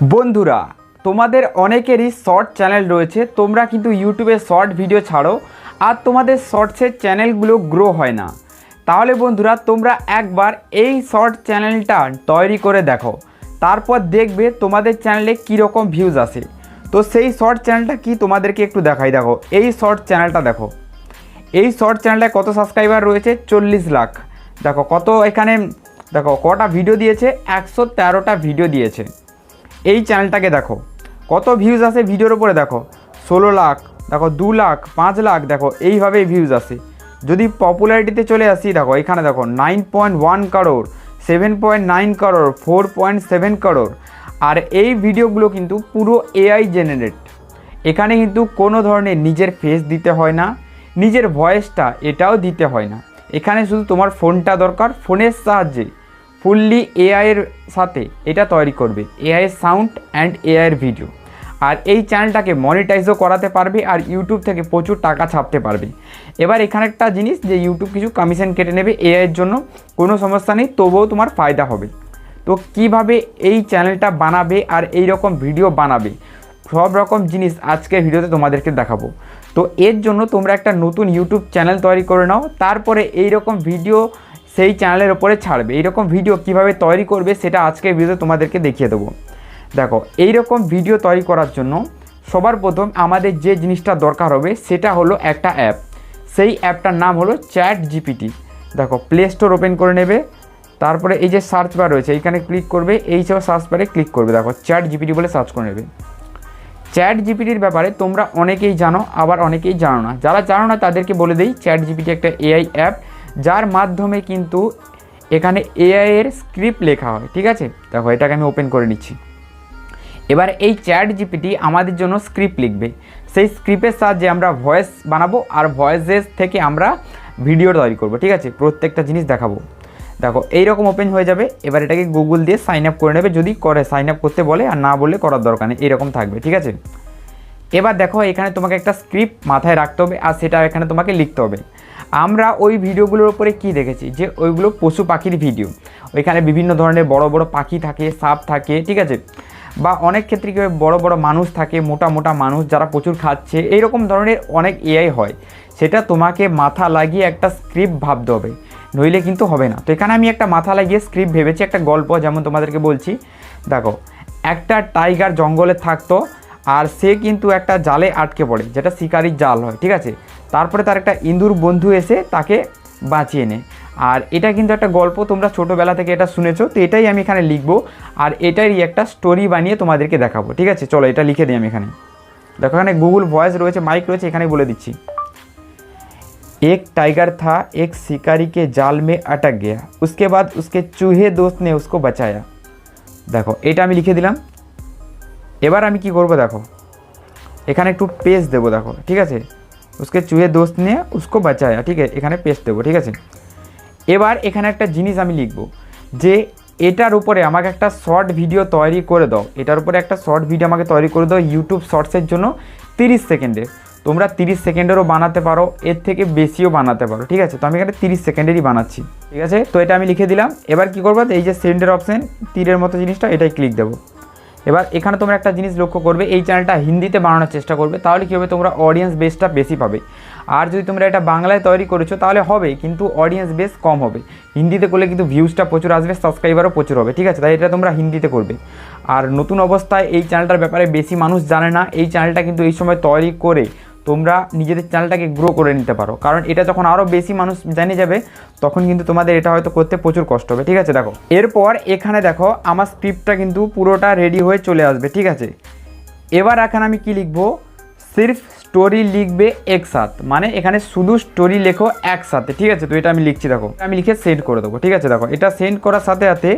বন্ধুরা, তোমাদের অনেকেরই শর্ট চ্যানেল রয়েছে, তোমরা কিন্তু ইউটিউবে শর্ট ভিডিও ছাড়ো, আর তোমাদের শর্টসের চ্যানেলগুলো গ্রো হয় না। তাহলে বন্ধুরা, তোমরা একবার এই শর্ট চ্যানেলটা তৈরি করে দেখো, তারপর দেখবে তোমাদের চ্যানেলে কীরকম ভিউজ আসে। তো সেই শর্ট চ্যানেলটা কি, তোমাদেরকে একটু দেখাই দেখো। এই শর্ট চ্যানেলটা দেখো। এই শর্ট চ্যানেলটায় কত সাবস্ক্রাইবার রয়েছে? চল্লিশ লাখ। দেখো কত এখানে, দেখো কটা ভিডিও দিয়েছে? একশো তেরোটা ভিডিও দিয়েছে। এই চ্যানেলটাকে দেখো। কত ভিউজ আসে ভিডিওর উপরে দেখো। ষোলো লাখ, দেখো, দু লাখ, পাঁচ লাখ, দেখো, এইভাবেই ভিউজ আসে। যদি পপুলারিটিতে চলে আসি, দেখো, এখানে দেখো nine point one crore seven point nine crore four point seven crore আর এই ভিডিওগুলো কিন্তু পুরো এআই জেনারেট এখানে কিন্তু কোনো ধরনের নিজের ফেস দিতে হয় না, নিজের ভয়েসটা এটাও দিতে হয় না। এখানে শুধু তোমার ফোনটা দরকার ফোনের সাহায্যে। ফুললি এআইয়ের সাথে এটা তৈরি করবে এআইয়ের সাউন্ড অ্যান্ড এআইয়ের ভিডিও আর এই চ্যানেলটাকে মনিটাইজও করাতে পারবে আর ইউটিউব থেকে প্রচুর টাকা ছাপতে পারবে। এবার এখানে একটা জিনিস যে ইউটিউব কিছু কমিশন কেটে নেবে এআইয়ের জন্য, কোনো সমস্যা নেই, তবুও তোমার ফায়দা হবে। তো কীভাবে এই চ্যানেলটা বানাবে আর এই রকম ভিডিও বানাবে, সব রকম জিনিস আজকের ভিডিওতে তোমাদেরকে দেখাবো। তো এর জন্য তোমরা একটা নতুন ইউটিউব চ্যানেল তৈরি করে নাও, তারপরে এই রকম ভিডিও সেই চ্যানেলের ওপরে ছাড়বে। এইরকম ভিডিও কীভাবে তৈরি করবে সেটা আজকের ভিডিওতে তোমাদেরকে দেখিয়ে দেবো। দেখো এই রকম ভিডিও তৈরি করার জন্য সবার প্রথম আমাদের যে জিনিসটা দরকার হবে সেটা হলো একটা অ্যাপ সেই অ্যাপটার নাম হলো চ্যাট জিপিটি দেখো প্লে স্টোর ওপেন করে নেবে। তারপরে এই যে সার্চ বার রয়েছে, এইখানে ক্লিক করবে। এই সব সার্চ বারে ক্লিক করবে। দেখো চ্যাট জিপিটি বলে সার্চ করে নেবে। চ্যাট জিপিটির ব্যাপারে তোমরা অনেকেই জানো, আবার অনেকেই জানো না। যারা জানো না, তাদেরকে বলে দিই চ্যাট জিপিটি একটা এআই অ্যাপ যার মাধ্যমে কিন্তু এখানে এআই এর স্ক্রিপ্ট লেখা হয়, ঠিক আছে? দেখো, এটাকে আমি ওপেন করে নিচ্ছি। এবার এই চ্যাট জিপিটি আমাদের জন্য স্ক্রিপ্ট লিখবে। সেই স্ক্রিপ্টের সাহায্যে আমরা ভয়েস বানাবো আর ভয়েসেস থেকে আমরা ভিডিও তৈরি করব, ঠিক আছে? প্রত্যেকটা জিনিস দেখাবো। দেখো, এইরকম ওপেন হয়ে যাবে। এবার এটাকে গুগল দিয়ে সাইন আপ করে নেবে। যদি করে সাইন আপ করতে বলে আর না বললে করার দরকার নেই, এরকম থাকবে, ঠিক আছে? এবার দেখো, এখানে তোমাকে একটা স্ক্রিপ্ট মাথায় রাখতে হবে আর সেটা এখানে তোমাকে লিখতে হবে। আমরা ওই ভিডিওগুলোর উপরে কি দেখেছি? যে ওইগুলো পশু পাখির ভিডিও। ওইখানে বিভিন্ন ধরনের বড় বড় পাখি থাকে, সাপ থাকে, ঠিক আছে? বা অনেক ক্ষেত্রে কী বড় বড় মানুষ থাকে, মোটা মোটা মানুষ যারা প্রচুর খাচ্ছে, এইরকম ধরনের অনেক এআই হয়। সেটা তোমাকে মাথা লাগিয়ে একটা স্ক্রিপ্ট ভাবতে হবে। নইলে কিন্তু হবে না। তো এখানে আমি একটা মাথা লাগিয়ে স্ক্রিপ্ট ভেবেছি, একটা গল্প যেমন তোমাদেরকে বলছি। দেখো, একটা টাইগার জঙ্গলে থাকতো আর সে কিন্তু একটা জালে আটকে পড়ে যেটা শিকারির জাল হয় ঠিক আছে তারপরে তার একটা ইঁদুর বন্ধু এসে তাকে বাঁচিয়ে নেয় আর এটা কিন্তু একটা গল্প তোমরা ছোটোবেলা থেকে এটা শুনেছো তো এটাই আমি এখানে লিখবো আর এটারই একটা স্টোরি বানিয়ে তোমাদেরকে দেখাবো ঠিক আছে চলো এটা লিখে দিই আমি এখানে দেখো এখানে গুগল ভয়েস রয়েছে মাইক রয়েছে এখানে বলে দিচ্ছি एक टाइगर था एक शिकारी के जाल में अटक गया उसके बाद उसके चूहे दोस्त ने उसको बचाया দেখো এটা আমি লিখে দিলাম এবার আমি কি করব দেখো? এখানে একটু পেস্ট দেবো দেখো, ঠিক আছে? উসকে চুহে দোস্ত নিয়ে উসকো বাঁচায়া, ঠিক আছে? এখানে পেস্ট দেবো, ঠিক আছে? এবার এখানে একটা জিনিস আমি লিখব, যে এটার উপরে আমাকে একটা শর্ট ভিডিও তৈরি করে দাও। এটার উপরে একটা শর্ট ভিডিও আমাকে তৈরি করে দাও ইউটিউব শর্টসের জন্য তিরিশ সেকেন্ডের তোমরা তিরিশ সেকেন্ডেরও বানাতে পারো, এর থেকে বেশিও বানাতে পারো, ঠিক আছে? তো আমি এখানে তিরিশ সেকেন্ডেরই বানাচ্ছি, ঠিক আছে? তো এটা আমি লিখে দিলাম। এবার কি করব? এই যে সেন্ডের অপশান তীরের মতো জিনিসটা এটাই ক্লিক দেবো। এবার এখানে তোমরা একটা জিনিস লক্ষ্য করবে, এই চ্যানেলটা হিন্দিতে বানানোর চেষ্টা করবে, তাহলে কী হবে? তোমরা অডিয়েন্স বেসটা বেশি পাবে। আর যদি তোমরা এটা বাংলায় তৈরি করেছ, তাহলে হবে, কিন্তু অডিয়েন্স বেস কম হবে। হিন্দিতে করলে কিন্তু ভিউজটা প্রচুর আসবে সাবস্ক্রাইবারও প্রচুর হবে, ঠিক আছে? তাই এটা তোমরা হিন্দিতে করবে। আর নতুন অবস্থায় এই চ্যানেলটার ব্যাপারে বেশি মানুষ জানে না, এই চ্যানেলটা কিন্তু এই সময় তৈরি করে তোমরা নিজেদের চ্যানেলটাকে গ্রো করে নিতে পারো। কারণ এটা যখন আরও বেশি মানুষ জেনে যাবে, তখন কিন্তু তোমাদের এটা হয়তো করতে প্রচুর কষ্ট হবে। ঠিক আছে, দেখো। এরপর এখানে দেখো, আমার স্ক্রিপ্টটা কিন্তু পুরোটা রেডি হয়ে চলে আসবে। ঠিক আছে? এবার এখানে আমি কি লিখব? সির্ফ স্টোরি লিখবে একসাথ। মানে এখানে শুধু স্টোরি লেখো একসাথে। ঠিক আছে? তো এটা আমি লিখছি, দেখো। আমি লিখে সেন্ড করে দেবো। ঠিক আছে, দেখো। এটা সেন্ড করার সাথে সাথে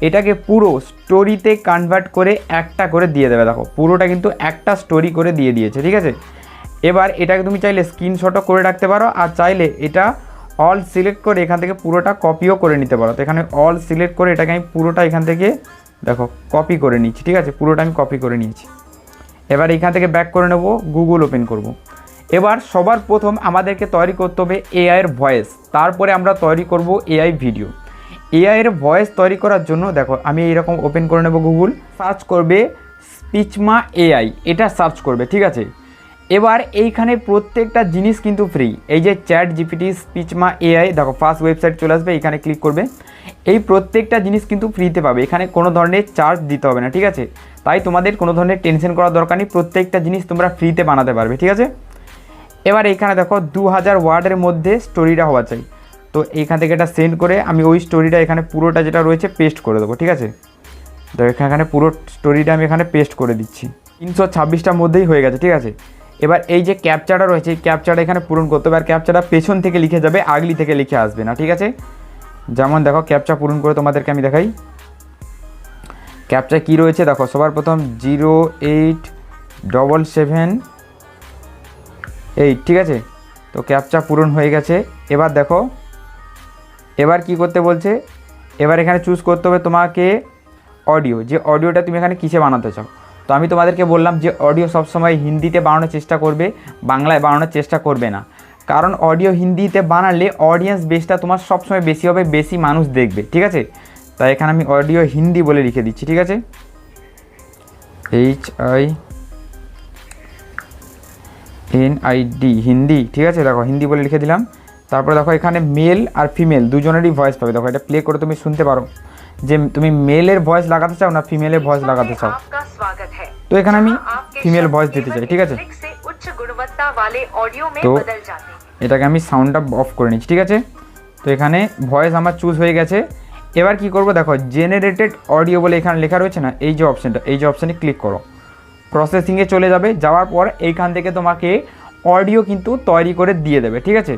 এটাকে পুরো স্টোরিতে কনভার্ট করে একটা করে দিয়ে দেবে, দেখো। পুরোটা কিন্তু একটা স্টোরি করে দিয়ে দিয়েছে। ঠিক আছে? এবার এটাকে তুমি চাইলে স্ক্রিনশটও করে রাখতে পারো, আর চাইলে এটা অল সিলেক্ট করে এখান থেকে পুরোটা কপিও করে নিতে পারো। তো এখানে অল সিলেক্ট করে এটাকে আমি পুরোটা এখান থেকে, দেখো কপি করে নিচ্ছি, ঠিক আছে? পুরোটা আমি কপি করে নিয়েছি। এবার এখান থেকে ব্যাক করে নেব গুগল ওপেন করব। এবার সবার প্রথম আমাদেরকে তৈরি করতে হবে এআইয়ের ভয়েস তারপরে আমরা তৈরি করব এআই ভিডিও এআইয়ের ভয়েস তৈরি করার জন্য, দেখো, আমি এইরকম ওপেন করে নেব গুগল সার্চ করবে স্পিচমা এআই এটা সার্চ করবে, ঠিক আছে? এবার এইখানে প্রত্যেকটা জিনিস কিন্তু ফ্রি এই যে চ্যাট জিপিটি স্পিচমা এআই দেখো ফার্স্ট ওয়েবসাইট চলে আসবে এখানে ক্লিক করবে। এই প্রত্যেকটা জিনিস কিন্তু ফ্রিতে পাবে। এখানে কোনো ধরনের চার্জ দিতে হবে না, ঠিক আছে? তাই তোমাদের কোনো ধরনের টেনশন করার দরকার নেই, প্রত্যেকটা জিনিস তোমরা ফ্রিতে বানাতে পারবে, ঠিক আছে? এবার এখানে দেখো দু হাজার ওয়ার্ডের মধ্যে স্টোরিটা হওয়া চাই। তো এইখান থেকে এটা সেন্ড করে আমি ওই স্টোরিটা এখানে পুরোটা যেটা রয়েছে পেস্ট করে দেবো, ঠিক আছে? তো এখানে পুরো স্টোরিটা আমি এখানে পেস্ট করে দিচ্ছি। তিনশো ছাব্বিশটার মধ্যেই হয়ে গেছে, ঠিক আছে? এবার এই যে ক্যাপচারটা রয়েছে, এই ক্যাপচারটা এখানে পূরণ করতে হবে, আর ক্যাপচারটা পেছন থেকে লিখে যাবে, আগলি থেকে লিখে আসবে না, ঠিক আছে? যেমন দেখো ক্যাপচা পূরণ করে তোমাদেরকে আমি দেখাই। ক্যাপচা কী রয়েছে? দেখো, সবার প্রথম zero eight double seven eight, ঠিক আছে? তো ক্যাপচা পূরণ হয়ে গেছে। এবার দেখো, এবার কি করতে বলছে? এবার এখানে চুজ করতে হবে তোমাকে অডিও যে অডিওটা তুমি এখানে কিসে বানাতে চাও? তো আমি তোমাদেরকে বললাম যে অডিও সবসময় হিন্দিতে বানানোর চেষ্টা করবে, বাংলায় বানানোর চেষ্টা করবে না। কারণ অডিও হিন্দিতে বানালে অডিয়েন্স বেসটা তোমার সবসময় বেশি হবে, বেশি মানুষ দেখবে, ঠিক আছে? তাই এখানে আমি অডিও হিন্দি বলে লিখে দিচ্ছি, ঠিক আছে? H I N D I Hindi, ঠিক আছে? দেখো, হিন্দি বলে লিখে দিলাম। তারপরে দেখো, এখানে মেল আর ফিমেল দুজনেরই ভয়েস পাবে। দেখো, এটা প্লে করে তুমি শুনতে পারো। যে তুমি মেলের ভয়েস লাগাতে চাও না ফিমেলের ভয়েস লাগাতে চাও? তো এখানে আমি ফিমেল ভয়েস দিতে চাই, ঠিক আছে? তো এটাকে আমি সাউন্ডটা অফ করে নিচ্ছি, ঠিক আছে? তো এখানে ভয়েস আমার চুজ হয়ে গেছে। এবার কি করব দেখো জেনারেটেড অডিও বলে এখানে লেখা রয়েছে না, এই যে অপশানটা এই যে অপশানে ক্লিক করো। প্রসেসিংয়ে চলে যাবে, যাওয়ার পর এইখান থেকে তোমাকে অডিও কিন্তু তৈরি করে দিয়ে দেবে, ঠিক আছে?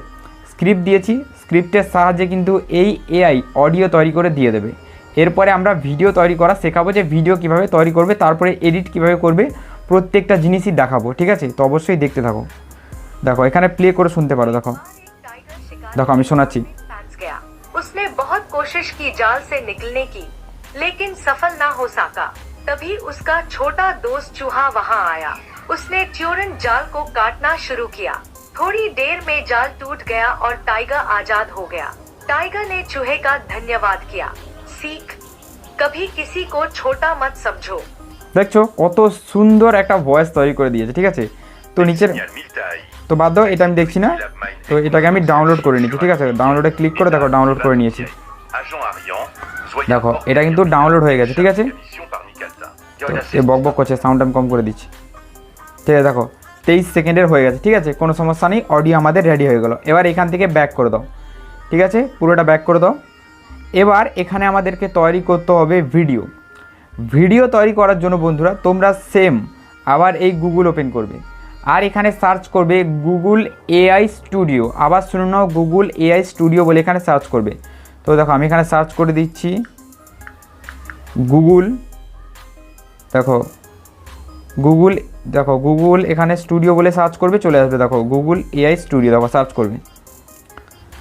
স্ক্রিপ্ট দিয়েছি স্ক্রিপ্টের সাহায্যে কিন্তু এই এআই অডিও তৈরি করে দিয়ে দেবে। এরপরে আমরা ভিডিও তৈরি করা শেখাবো যে ভিডিও কিভাবে তৈরি করবে তারপরে এডিট কিভাবে করবে প্রত্যেকটা জিনিসই দেখাবো ঠিক আছে তো অবশ্যই দেখতে থাকো দেখো এখানে প্লে করে শুনতে পারো দেখো टाइगर शिकार দেখো আমি শোনাচ্ছি फंस गया उसने बहुत कोशिश की जाल से निकलने की लेकिन सफल ना हो सका तभी उसका छोटा दोस्त चूहा वहां आया उसने ट्यूरन जाल को काटना शुरू किया थोड़ी देर में जाल टूट गया और टाइगर आजाद हो गया टाइगर ने चूहे का धन्यवाद किया सीख कभी किसी को छोटा मत समझो দেখছো কত সুন্দর একটা ভয়েস তৈরি করে দিয়েছে ঠিক আছে তো নিচের Signal Miltai. তো বাদ দাও এটা আমি দেখছি না তো এটাকে আমি ডাউনলোড করে নিচ্ছি ঠিক আছে ডাউনলোডে ক্লিক করে দেখো ডাউনলোড করে নিয়েছি Agent Arian, soyez দেখো apporté এটা কিন্তু ডাউনলোড হয়ে গেছে ঠিক আছে Mission par Mikasa. তো Yoda এ বক বক করছে সাউন্ড আমি কম করে দিচ্ছি ঠিক আছে দেখো তেইশ সেকেন্ডের হয়ে গেছে ঠিক আছে কোনো সমস্যা নেই অডিও আমাদের রেডি হয়ে গেলো এবার এখান থেকে ব্যাক করে দাও ঠিক আছে পুরোটা ব্যাক করে দাও এবার এখানে আমাদেরকে তৈরি করতে হবে ভিডিও। ভিডিও তৈরি করার জন্য বন্ধুরা, তোমরা সেম আবার এই গুগল ওপেন করবে। আর এখানে সার্চ করবে গুগল এআই স্টুডিও আবার শুনে নাও গুগল এআই স্টুডিও বলে এখানে সার্চ করবে। তো দেখো, আমি এখানে সার্চ করে দিচ্ছি। গুগল দেখো গুগল দেখো গুগল এখানে স্টুডিও বলে সার্চ করবে, চলে আসবে, দেখো গুগল এআই স্টুডিও দেখো সার্চ করবে।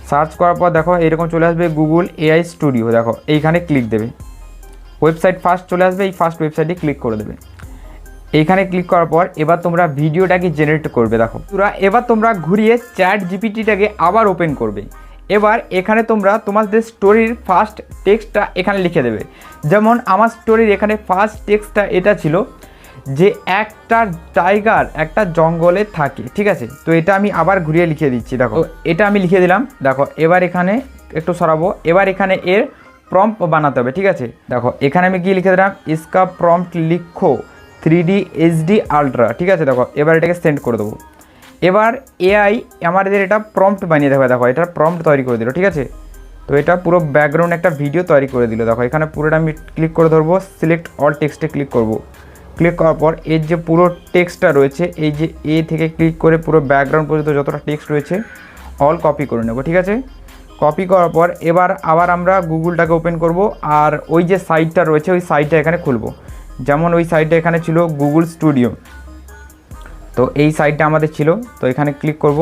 সার্চ করার পর দেখো এরকম চলে আসবে গুগল এআই স্টুডিও, দেখো এইখানে ক্লিক দেবে। ওয়েবসাইট ফার্স্ট চলে আসবে, এই ফার্স্ট ওয়েবসাইটে ক্লিক করে দেবে। এইখানে ক্লিক করার পর এবার তোমরা ভিডিওটাকে জেনারেট করবে, দেখো। তোরা এবার তোমরা ঘুরিয়ে চ্যাট জিপিটিটাকে আবার ওপেন করবে। এবার এখানে তোমরা তোমাদের স্টোরির ফার্স্ট টেক্সটটা এখানে লিখে দেবে। যেমন আমার স্টোরির এখানে ফার্স্ট টেক্সটটা এটা ছিল যে একটা টাইগার একটা জঙ্গলে থাকে ঠিক আছে? তো এটা আমি আবার ঘুরিয়ে লিখে দিচ্ছি দেখো। এটা আমি লিখে দিলাম দেখো এবার এখানে একটু সরাবো এবার এখানে এর প্রম্পট বানাতে হবে ঠিক আছে? দেখো এখানে আমি কি লিখে দিলাম? ইসকা প্রম্পট লিখো থ্রি ডি এইচডি আলট্রা ঠিক আছে? দেখো এবার এটাকে সেন্ড করে দেবো। এবার এআই আমাদের এটা প্রম্পট বানিয়ে দেবে দেখো এটা প্রম্পট তৈরি করে দিল ঠিক আছে? তো এটা পুরো ব্যাকগ্রাউন্ড একটা ভিডিও তৈরি করে দিল দেখো এখানে পুরোটা আমি ক্লিক করে ধরবো সিলেক্ট অল টেক্সটে ক্লিক করব। ক্লিক করার পর এর যে পুরো টেক্সটটা রয়েছে, এই যে এ থেকে ক্লিক করে পুরো ব্যাকগ্রাউন্ড পর্যন্ত যতটা টেক্সট রয়েছে অল কপি করে নেব, ঠিক আছে? কপি করার পর এবার আবার আমরা গুগলটাকে ওপেন করব, আর ওই যে সাইটটা রয়েছে, ওই সাইটটা এখানে খুলবো। যেমন ওই সাইটটা এখানে ছিল গুগল স্টুডিও তো এই সাইটটা আমাদের ছিল, তো এখানে ক্লিক করব।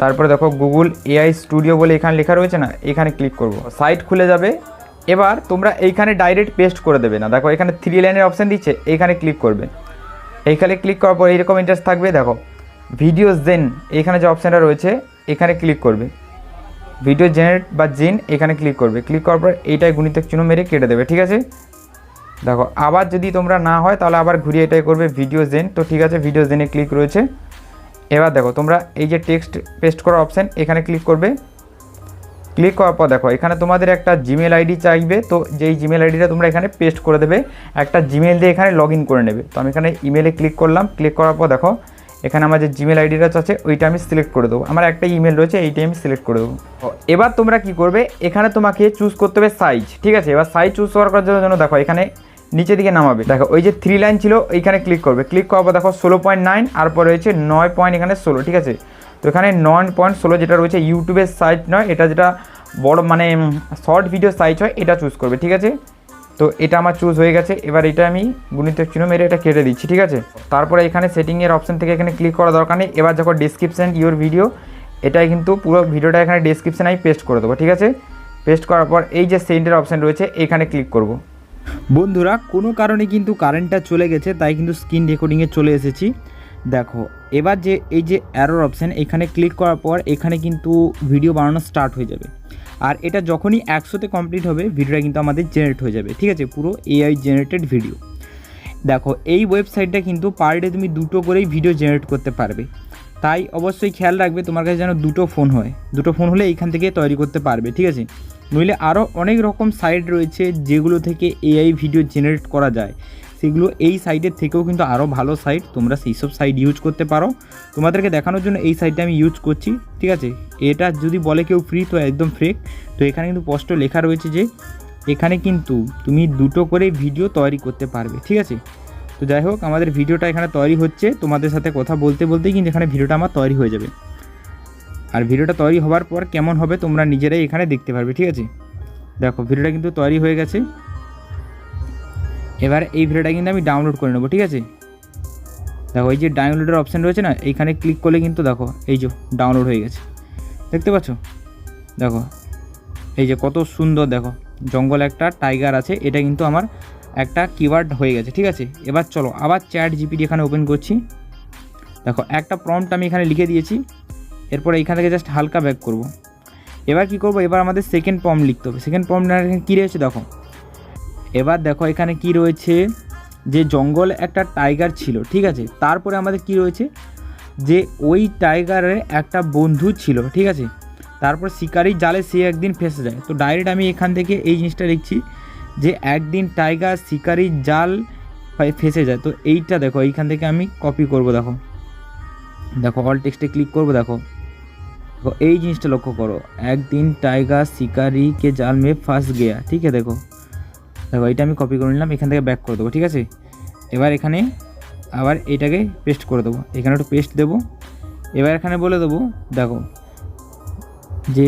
তারপরে দেখো গুগল এআই স্টুডিও বলে এখানে লেখা রয়েছে না, এখানে ক্লিক করব। সাইট খুলে যাবে এবার তোমরা এইখানে ডাইরেক্ট পেস্ট করে দেবে না। দেখো, এখানে থ্রি লাইনের অপশান দিচ্ছে, এইখানে ক্লিক করবে। এইখানে ক্লিক করার পর এইরকম ইন্টারেস্ট থাকবে, দেখো। ভিডিও জেন এখানে যে অপশানটা রয়েছে, এখানে ক্লিক করবে। ভিডিও জেনারেট বা জেন এখানে ক্লিক করবে। ক্লিক করার পর এইটাই গুণিতক চিহ্ন মেরে কেটে দেবে, ঠিক আছে? দেখো, আবার যদি তোমরা না হয়, তাহলে আবার ঘুরিয়ে এটাই করবে ভিডিও জেন তো ঠিক আছে ভিডিও জেনে ক্লিক রয়েছে। এবার দেখো, তোমরা এই যে টেক্সট পেস্ট করার অপশান এখানে ক্লিক করবে। ক্লিক করার পর দেখো, এখানে তোমাদের একটা জিমেল আইডি চাইবে, তো যেই জিমেল আইডিটা তোমরা এখানে পেস্ট করে দেবে, একটা জিমেল দিয়ে এখানে লগ করে নেবে। তো আমি এখানে ইমেলে ক্লিক করলাম ক্লিক করার পর দেখো, এখানে আমার যে জিমেল আইডিটা আছে, ওইটা আমি সিলেক্ট করে দেবো। আমার একটা ইমেল রয়েছে, এইটাই আমি সিলেক্ট করে দেবো। এবার তোমরা কি করবে, এখানে তোমাকে চুজ করতে হবে সাইজ ঠিক আছে? এবার সাইজ চুজ করার জন্য দেখো, এখানে নিচের দিকে নামাবে। দেখো, ওই যে থ্রি লাইন ছিল এইখানে ক্লিক করবে। ক্লিক করার পর দেখো, ষোলো পয়েন্ট নাইন আর পরে রয়েছে নয় পয়েন্ট এখানে ষোলো, ঠিক আছে? তো এখানে নয় পয়েন্ট ষোলো যেটা রয়েছে ইউটিউবের সাইজ নয়, এটা যেটা বড় মানে শর্ট ভিডিও সাইজ হয়, এটা চুজ করবে, ঠিক আছে? তো এটা আমার চুজ হয়ে গেছে, এবার এটা আমি গুণিত চিহ্ন মেরে এটা কেটে দিচ্ছি, ঠিক আছে? তারপরে এখানে সেটিংয়ের অপশন থেকে এখানে ক্লিক করা দরকার নেই, এবার যখন ডিসক্রিপশান ইউর ভিডিও এটাই কিন্তু পুরো ভিডিওটা এখানে ডিসক্রিপশানে আমি পেস্ট করে দেবো, ঠিক আছে? পেস্ট করার পর এই যে সেন্টের অপশান রয়েছে, এখানে ক্লিক করব। বন্ধুরা, কোনো কারণে কিন্তু কারেন্টটা চলে গেছে, তাই কিন্তু স্ক্রিন রেকর্ডিংয়ে চলে এসেছি। দেখো এবার যে এই যে অ্যারোর অপশান এখানে ক্লিক করার পর এখানে কিন্তু ভিডিও বানানো স্টার্ট হয়ে যাবে। আর এটা যখনই একশোতে কমপ্লিট হবে ভিডিওটা কিন্তু আমাদের জেনারেট হয়ে যাবে, ঠিক আছে? পুরো এআই জেনারেটেড ভিডিও দেখো, এই ওয়েবসাইটটা কিন্তু পার ডে তুমি দুটো করেই ভিডিও জেনারেট করতে পারবে। তাই অবশ্যই খেয়াল রাখবে, তোমার কাছে যেন দুটো ফোন হয়। দুটো ফোন হলে এইখান থেকে তৈরি করতে পারবে, ঠিক আছে? নইলে আরও অনেক রকম সাইট রয়েছে যেগুলো থেকে এআই ভিডিও জেনারেট করা যায়। সেগুলো এই সাইটের থেকেও কিন্তু আরও ভালো সাইট তোমরা সেই সব সাইট ইউজ করতে পারো। তোমাদেরকে দেখানোর জন্য এই সাইটটা আমি ইউজ করছি, ঠিক আছে? এটা যদি বলে কেউ ফ্রি তো একদম ফ্রেক তো এখানে কিন্তু স্পষ্ট লেখা রয়েছে যে, এখানে কিন্তু তুমি দুটো করে ভিডিও তৈরি করতে পারবে, ঠিক আছে? তো যাই হোক, আমাদের ভিডিওটা এখানে তৈরি হচ্ছে। তোমাদের সাথে কথা বলতে বলতেই কিন্তু এখানে ভিডিওটা আমার তৈরি হয়ে যাবে। আর ভিডিওটা তৈরি হওয়ার পর কেমন হবে তোমরা নিজেরাই এখানে দেখতে পারবে, ঠিক আছে? দেখো ভিডিওটা কিন্তু তৈরি হয়ে গেছে। এবার এই ভিডিওটা কিন্তু আমি ডাউনলোড করে নেব, ঠিক আছে? দেখো, এই যে ডাউনলোডের অপশান রয়েছে না, এইখানে ক্লিক করলে কিন্তু দেখো, এই যে ডাউনলোড হয়ে গেছে। দেখতে পাচ্ছ? দেখো, এই যে কত সুন্দর দেখো, জঙ্গল একটা টাইগার আছে, এটা কিন্তু আমার একটা কিওয়ার্ড হয়ে গেছে, ঠিক আছে? এবার চলো, আবার চ্যাট জিপিটি এখানে ওপেন করছি। দেখো, একটা প্রম্পট আমি এখানে লিখে দিয়েছি, এরপর এইখান থেকে জাস্ট হালকা ব্যাক করব। এবার কি করব? এবার আমাদের সেকেন্ড পম্প লিখতে হবে। সেকেন্ড পম্প কী রয়েছে দেখো? এবার দেখো এখানে কি রয়েছে? যে জঙ্গল একটা টাইগার ছিল, ঠিক আছে? তারপরে আমাদের কি রয়েছে? যে ওই টাইগারের একটা বন্ধু ছিল, ঠিক আছে? তারপর শিকারি জালে সে একদিন ফেসে যায়। তো ডাইরেক্ট আমি এখান থেকে এই জিনিসটা লিখছি যে একদিন টাইগার শিকারি জাল ফেসে যায়। তো এইটা দেখো, এইখান থেকে আমি কপি করব, দেখো। দেখো অল টেক্সটে ক্লিক করব, দেখো। দেখো, এই জিনিসটা লক্ষ্য করো। একদিন টাইগার শিকারিকে জাল মে ফাঁস গেয়া, ঠিক আছে, দেখো। দেখো এটা আমি কপি করে নিলাম, এখান থেকে ব্যাক করে দেবো, ঠিক আছে? এবার এখানে আবার এটাকে পেস্ট করে দেবো, এখানে একটু পেস্ট দেবো। এবার এখানে বলে দেবো, দেখো, যে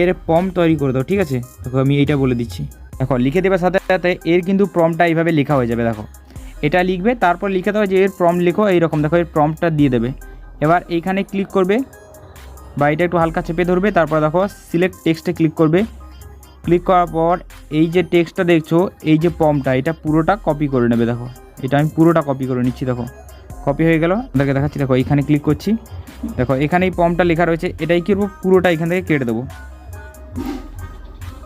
এর পম তৈরি করে দাও, ঠিক আছে? দেখো, আমি এইটা বলে দিচ্ছি। দেখো, লিখে দেবার সাথে সাথে এর কিন্তু প্রমটা এইভাবে লেখা হয়ে যাবে, দেখো। এটা লিখবে, তারপর লিখে দেবে যে এর প্রম লেখো, এইরকম, দেখো, এর প্রমটা দিয়ে দেবে। এবার এইখানে ক্লিক করবে, বা এটা একটু হালকা চেপে ধরবে, তারপর দেখো সিলেক্ট টেক্সটে ক্লিক করবে। ক্লিক করার পর এই যে টেক্সটটা দেখছ, এই যে পমটা এটা পুরোটা কপি করে নেবে, দেখো। এটা আমি পুরোটা কপি করে নিচ্ছি, দেখো। কপি হয়ে গেল দেখে দেখাচ্ছি, দেখো, এখানে ক্লিক করছি। দেখো, এখানে এই পমটা লেখা রয়েছে, এটাই কি করব? পুরোটা এখান থেকে কেটে দেবো।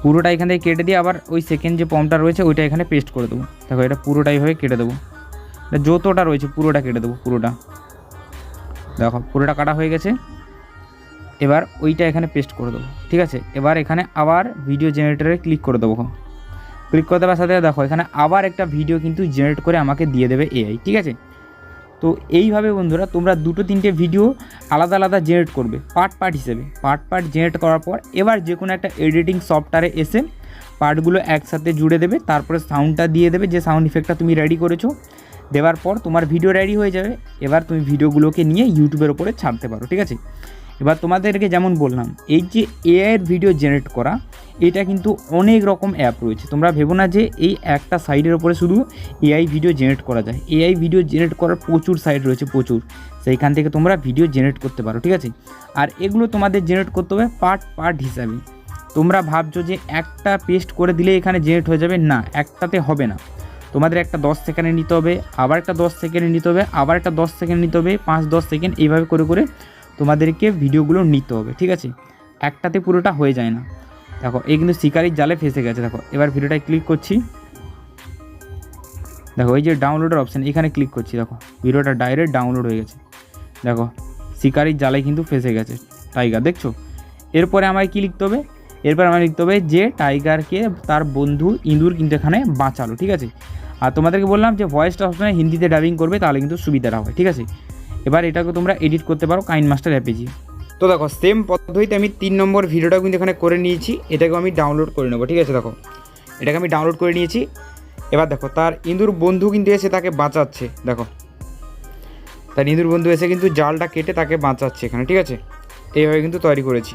পুরোটা এখান থেকে কেটে দিয়ে আবার ওই সেকেন্ড যে পমটা রয়েছে, ওইটা এখানে পেস্ট করে দেবো। দেখো, এটা পুরোটাই হয়ে কেটে দেবো। এটা যতটা রয়েছে, পুরোটা কেটে দেবো, পুরোটা। দেখো, পুরোটা কাটা হয়ে গেছে। এবার ওইটা এখানে পেস্ট করে দেবো। ঠিক আছে? এবার এখানে আবার ভিডিও জেনারেটরে ক্লিক করে দেবো। ক্লিক করে দেওয়ার সাথে দেখো, এখানে আবার একটা ভিডিও কিন্তু জেনারেট করে আমাকে দিয়ে দেবে এআই ঠিক আছে? তো এইভাবে বন্ধুরা, তোমরা দুটো তিনটে ভিডিও আলাদা আলাদা জেনারেট করবে পার্ট পার্ট হিসেবে। পার্ট পার্ট জেনারেট করার পর, এবার যে কোনো একটা এডিটিং সফটওয়্যারে এসে পার্টগুলো একসাথে জুড়ে দেবে, তারপরে সাউন্ডটা দিয়ে দেবে, যে সাউন্ড ইফেক্টটা তুমি রেডি করেছ। দেওয়ার পর তোমার ভিডিও রেডি হয়ে যাবে। এবার তুমি ভিডিওগুলোকে নিয়ে ইউটিউবের ওপরে ছাড়তে পারো, ঠিক আছে? এবার তোমাদেরকে যেমন বললাম, এই যে এআইয়ের ভিডিও জেনারেট করা, এটা কিন্তু অনেক রকম অ্যাপ রয়েছে। তোমরা ভেবো না যে এই একটা সাইডের ওপরে শুধু এআই ভিডিও জেনারেট করা যায়। এআই ভিডিও জেনারেট করার প্রচুর সাইট রয়েছে, প্রচুর। সেইখান থেকে তোমরা ভিডিও জেনারেট করতে পারো, ঠিক আছে? আর এগুলো তোমাদের জেনারেট করতে হবে পার্ট পার্ট হিসাবে। তোমরা ভাবছ যে একটা পেস্ট করে দিলে এখানে জেনারেট হয়ে যাবে? না, একটাতে হবে না। তোমাদের একটা দশ সেকেন্ডে নিতে হবে, আবার একটা দশ সেকেন্ডে নিতে হবে, আবার একটা দশ সেকেন্ড নিতে হবে, পাঁচ, দশ সেকেন্ড, এইভাবে করে করে তোমাদেরকে ভিডিওগুলো নিতে হবে, ঠিক আছে? একটাতে পুরোটা হয়ে যায় না। দেখো, এই কিন্তু শিকারির জালে ফেসে গেছে, দেখো। এবার ভিডিওটায় ক্লিক করছি। দেখো, এই যে ডাউনলোডের অপশান এখানে ক্লিক করছি, দেখো। ভিডিওটা ডাইরেক্ট ডাউনলোড হয়ে গেছে। দেখো, শিকারির জালে কিন্তু ফেসে গেছে। টাইগার দেখছ? এরপরে আমায় কী লিখতে হবে? এরপর আমায় লিখতে হবে যে টাইগারকে তার বন্ধু ইঁদুর কিন্তু এখানে বাঁচালো, ঠিক আছে? আর তোমাদেরকে বললাম যে ভয়েসটা অপশনে হিন্দিতে ডাবিং করবে, তাহলে কিন্তু সুবিধাটা হয়, ঠিক আছে? এবার এটাকে তোমরা এডিট করতে পারো কাইন মাস্টার অ্যাপে তো দেখো সেম পদ্ধতিতে আমি তিন নম্বর ভিডিওটা কিন্তু এখানে করে নিয়েছি এটাকে আমি ডাউনলোড করে নেব, ঠিক আছে দেখো? এটাকে আমি ডাউনলোড করে নিয়েছি। এবার দেখো, তার ইঁদুর বন্ধু কিন্তু এসে তাকে বাঁচাচ্ছে, দেখো। তার ইঁদুর বন্ধু এসে কিন্তু জালটা কেটে তাকে বাঁচাচ্ছে এখানে, ঠিক আছে? এইভাবে কিন্তু তৈরি করেছি।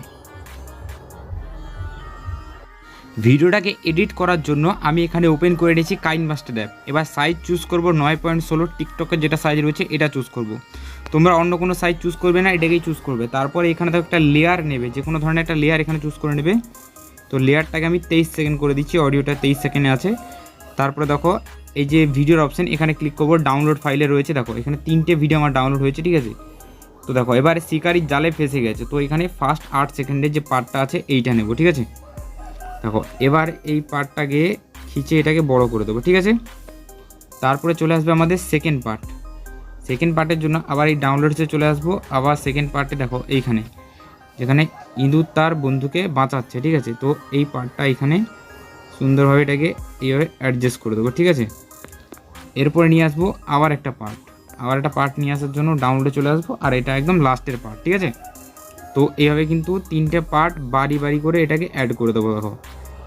ভিডিওটাকে এডিট করার জন্য আমি এখানে ওপেন করে নিয়েছি কাইন মাস্টার অ্যাপ এবার সাইজ চুজ করব নয় পয়েন্ট ষোলো টিকটকের যেটা সাইজ রয়েছে, এটা চুজ করব। তোমরা অন্য কোনো সাইজ চুজ করবে না, এটাকেই চুজ করবে। তারপর এখানে দেখো একটা লেয়ার নেবে, যে কোনো ধরনের একটা লেয়ার এখানে চুজ করে নেবে। তো লেয়ারটাকে আমি তেইশ সেকেন্ড করে দিচ্ছি অডিওটা তেইশ সেকেন্ডে আছে। তারপরে দেখো, এই যে ভিডিওর অপশন এখানে ক্লিক করব ডাউনলোড ফাইলে রয়েছে। দেখো, এখানে তিনটে ভিডিও আমার ডাউনলোড হয়েছে, ঠিক আছে? তো দেখো, এবারে শিকারির জালে ফেসে গেছে। তো এখানে ফার্স্ট আট সেকেন্ডের যে পার্টটা আছে, এইটা নেব, ঠিক আছে? দেখো, এবার এই পার্টটাকে খিচে এটাকে বড় করে দেবো, ঠিক আছে? তারপরে চলে আসবে আমাদের সেকেন্ড পার্ট সেকেন্ড পার্টের জন্য আবার এই ডাউনলোডসে চলে আসব। আবার সেকেন্ড পার্টে দেখো এইখানে, যেখানে ইঁদুর তার বন্ধুকে বাঁচাচ্ছে, ঠিক আছে? তো এই পার্টটা এখানে সুন্দরভাবে এটাকে এইভাবে অ্যাডজাস্ট করে দেবো, ঠিক আছে? এরপরে নিয়ে আসব আবার একটা পার্ট আবার একটা পার্ট নিয়ে আসার জন্য ডাউনলোডে চলে আসব, আর এটা একদম লাস্টের পার্ট ঠিক আছে? তো এইভাবে কিন্তু তিনটে পার্ট বাড়ি বাড়ি করে এটাকে অ্যাড করে দেবো, দেখো।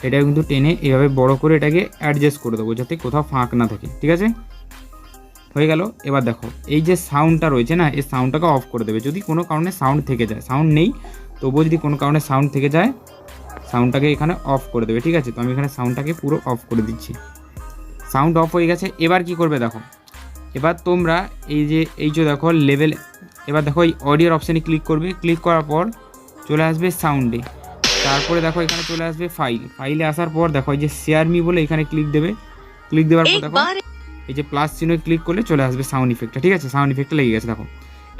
এটা কিন্তু টেনে এইভাবে বড় করে এটাকে অ্যাডজাস্ট করে দেবো, যাতে কোথাও ফাঁক না থাকে, ঠিক আছে? হয়ে গেল। এবার দেখো, এই যে সাউন্ডটা রয়েছে না, এই সাউন্ডটাকে অফ করে দেবে। যদি কোনো কারণে সাউন্ড থেকে যায় সাউন্ড নেই, তবুও যদি কোনো কারণে সাউন্ড থেকে যায় সাউন্ডটাকে এখানে অফ করে দেবে, ঠিক আছে? তো আমি এখানে সাউন্ডটাকে পুরো অফ করে দিচ্ছি। সাউন্ড অফ হয়ে গেছে, এবার কি করবে দেখো? এবার তোমরা এই যে এই যে দেখো লেভেল এবার দেখো এই অডিওর অপশানে ক্লিক করবে। ক্লিক করার পর চলে আসবে সাউন্ডে তারপরে দেখো এখানে চলে আসবে ফাইল ফাইলে আসার পর দেখো এই যে শেয়ারমি বলে এখানে ক্লিক দেবে। ক্লিক দেওয়ার পর দেখো এই যে প্লাস চিহ্ন ক্লিক করলে চলে আসবে সাউন্ড ইফেক্টটা ঠিক আছে সাউন্ড ইফেক্টটা লেগে গেছে দেখো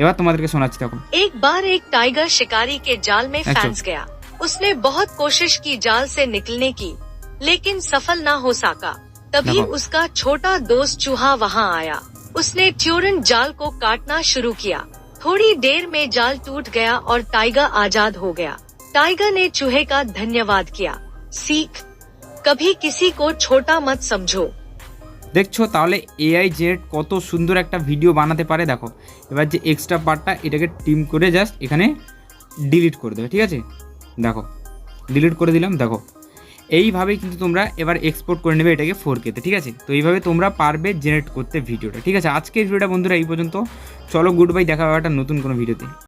এবার তোমাদেরকে শোনাচ্ছি দেখো एक बार एक टाइगर शिकारी के जाल में अच्छा। फंस गया उसने बहुत कोशिश की जाल से निकलने की लेकिन सफल न हो सका तभी देखो। उसका छोटा दोस्त चूहा वहां आया उसने ट्यूरन जाल को काटना शुरू किया थोड़ी देर में जाल टूट गया और टाइगर आजाद हो गया टाइगर ने चूहे का धन्यवाद किया सीख कभी किसी को छोटा मत समझो দেখছ, তাহলে এআই জেড কত সুন্দর একটা ভিডিও বানাতে পারে, দেখো। এবার যে এক্সট্রা পার্টটা এটাকে টিম করে জাস্ট এখানে ডিলিট করে দেবে, ঠিক আছে? দেখো ডিলিট করে দিলাম, দেখো। এইভাবে কিন্তু তোমরা এবার এক্সপোর্ট করে নেবে এটাকে ফোর কেতে ঠিক আছে? তো এইভাবে তোমরা পারবে জেনারেট করতে ভিডিওটা ঠিক আছে? আজকের ভিডিওটা বন্ধুরা এই পর্যন্ত। চলো গুড বাই দেখা হবে একটা নতুন কোনো ভিডিওতে